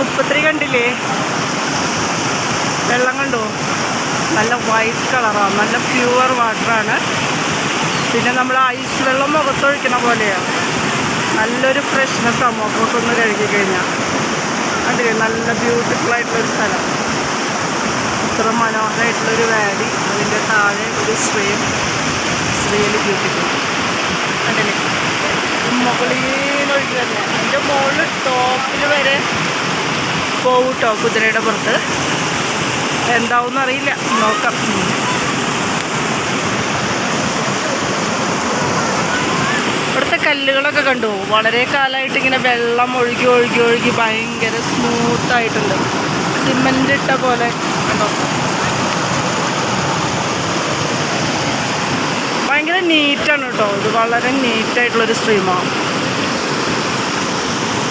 ധൂപ്പത്രി കണ്ടില്ലേ? വെള്ളം കണ്ടോ? നല്ല വൈറ്റ് കളറാണ് നല്ല പ്യുവർ വാട്ടറാണ് പിന്നെ നമ്മൾ ഐസ് വെള്ളം മുഖത്തൊഴിക്കുന്ന പോലെയാണ് നല്ലൊരു ഫ്രഷ്നെസ്സാണ് മുഖത്തൊന്ന് കഴുകി കഴിഞ്ഞാൽ കണ്ടില്ലേ? നല്ല ബ്യൂട്ടിഫുൾ ആയിട്ടുള്ളൊരു സ്ഥലം. ഇത്ര മനോഹരമായിട്ടുള്ളൊരു വാലി. അതിന്റെ താഴെ ഒരു സ്ട്രീം റിയലി ബ്യൂട്ടിഫുൾ കണ്ടില്ലേ? മുകളിലൊഴുകി തന്നെ അതിന്റെ മുകളിൽ ടോപ്പിൽ വരെ പോവും കേട്ടോ കുതിരയുടെ പുറത്ത്. എന്താവും അറിയില്ല. നോക്കാം. ഇവിടുത്തെ കല്ലുകളൊക്കെ കണ്ടു. വളരെ കാലമായിട്ട് ഇങ്ങനെ വെള്ളം ഒഴുകി ഒഴുകി ഒഴുകി ഭയങ്കര സ്മൂത്ത് ആയിട്ടുണ്ട്. സിമെന്റ് ഇട്ട പോലെ കണ്ടോ ഭയങ്കര നീറ്റാണ് കേട്ടോ ഇത് വളരെ നീറ്റായിട്ടുള്ളൊരു സ്ട്രീമാണ്